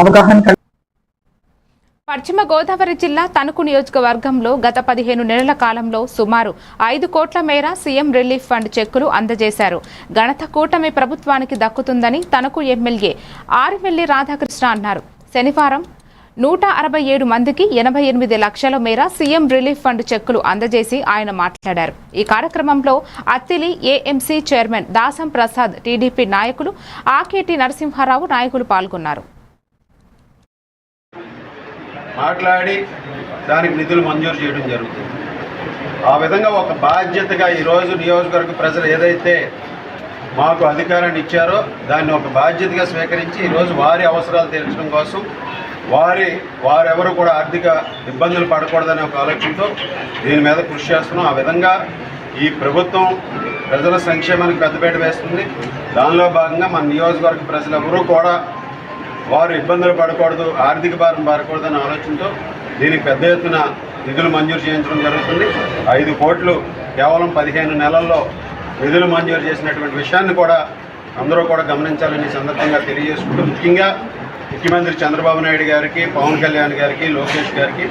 అవగాహన పశ్చిమ గోదావరి జిల్లా తణుకు నియోజకవర్గంలో గత పదిహేను నెలల కాలంలో సుమారు ఐదు కోట్ల మేర సీఎం రిలీఫ్ ఫండ్ చెక్కులు అందజేశారు. ఘనత కూటమి ప్రభుత్వానికి దక్కుతుందని తణుకు ఎమ్మెల్యే ఆరిమెల్లి రాధాకృష్ణ అన్నారు. శనివారం నూట అరవై ఏడు మందికి ఎనభై ఎనిమిది లక్షల మేర సీఎం రిలీఫ్ ఫండ్ చెక్కులు అందజేసి ఆయన మాట్లాడారు. ఈ కార్యక్రమంలో Attili A M C chairman Dasam Prasad TDP నాయకులు ఆకేటి నరసింహారావు నాయకులు పాల్గొన్నారు. మాట్లాడి దానికి నిధులు మంజూరు చేయడం జరుగుతుంది. ఆ విధంగా ఒక బాధ్యతగా ఈరోజు నియోజకవర్గ ప్రజలు ఏదైతే మాకు అధికారాన్ని ఇచ్చారో దాన్ని ఒక బాధ్యతగా స్వీకరించి ఈరోజు వారి అవసరాలు తీర్చడం కోసం వారి వారెవరు కూడా ఆర్థిక ఇబ్బందులు పడకూడదనే ఒక ఆలోచనతో దీని మీద కృషి చేస్తున్నాం. ఆ విధంగా ఈ ప్రభుత్వం ప్రజల సంక్షేమానికి పెద్దపేట వేస్తుంది. దానిలో భాగంగా మన నియోజకవర్గ ప్రజలెవరూ కూడా వారు ఇబ్బందులు పడకూడదు ఆర్థిక భారం పడకూడదు అనే ఆలోచనతో దీనికి పెద్ద ఎత్తున నిధులు మంజూరు చేయించడం జరుగుతుంది. ఐదు కోట్లు కేవలం పదిహేను నెలల్లో నిధులు మంజూరు చేసినటువంటి విషయాన్ని కూడా అందరూ కూడా గమనించాలని సందర్భంగా తెలియజేసుకుంటూ ముఖ్యంగా ముఖ్యమంత్రి చంద్రబాబు నాయుడు గారికి పవన్ కళ్యాణ్ గారికి లోకేష్ గారికి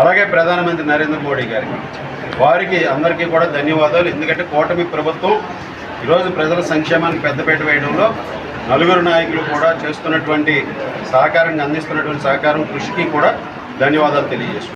అలాగే ప్రధానమంత్రి నరేంద్ర మోడీ గారికి. వారికి అందరికీ కూడా ధన్యవాదాలు. ఎందుకంటే కూటమి ప్రభుత్వం ఈరోజు ప్రజల సంక్షేమానికి పెద్దపీట వేయడంలో నలుగురు నాయకులు కూడా చేస్తున్నటువంటి సహకారాన్ని అందిస్తున్నటువంటి సహకారం కృషికి కూడా ధన్యవాదాలు తెలియజేస్తున్నాను